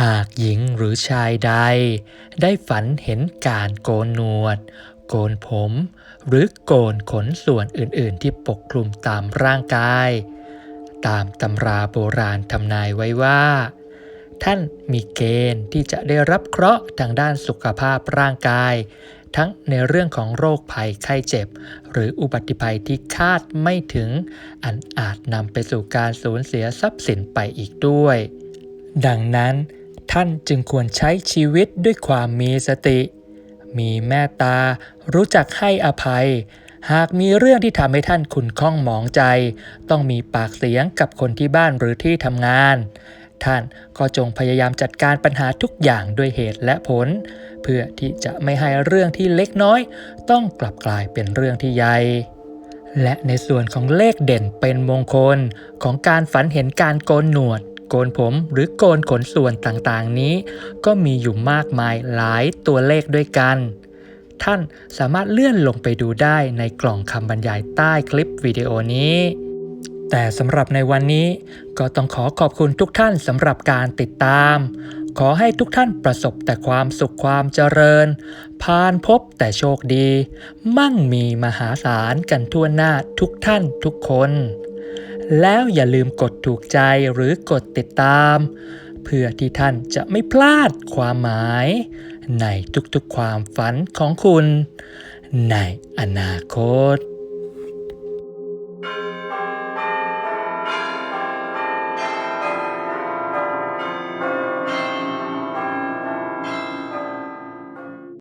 หากหญิงหรือชายใด ได้ฝันเห็นการโกนหนวด โกนผม หรือโกนขนส่วนอื่น ๆ ที่ปกคลุมตามร่างกาย ตามตำราโบราณทำนายไว้ว่า ท่านมีเกณฑ์ที่จะได้รับเคราะห์ทางด้านสุขภาพร่างกาย ทั้งในเรื่องของโรคภัยไข้เจ็บ หรืออุบัติภัยที่คาดไม่ถึง อันอาจนำไปสู่การสูญเสียทรัพย์สินไปอีกด้วย ดังนั้นท่านจึงควรใช้ชีวิตด้วยความมีสติ มีเมตตา รู้จักให้อภัย หากมีเรื่องที่ทำให้ท่านขุนข้องหมองใจ ต้องมีปากเสียงกับคนที่บ้านหรือที่ทำงาน ท่านก็จงพยายามจัดการปัญหาทุกอย่างด้วยเหตุและผล เพื่อที่จะไม่ให้เรื่องที่เล็กน้อย ต้องกลับกลายเป็นเรื่องที่ใหญ่และในส่วนของเลขเด่นเป็นมงคลของการฝันเห็นการโกนหนวด กนผมหรือโกนขนส่วนต่างๆนี้ ก็มีอยู่มากมายหลายตัวเลขด้วยกัน ท่านสามารถเลื่อนลงไปดูได้ในกล่องคำบรรยายใต้คลิปวิดีโอนี้ แต่สำหรับในวันนี้ก็ต้องขอขอบคุณทุกท่านสำหรับการติดตาม ขอให้ทุกท่านประสบแต่ความสุขความเจริญ พานพบแต่โชคดี มั่งมีมหาศาลกันทั่วหน้าทุกท่านทุกคน แล้วอย่าลืมกดถูกใจหรือกดติดตาม เพื่อที่ท่านจะไม่พลาดความหมาย ในทุกๆความฝันของคุณ ในอนาคต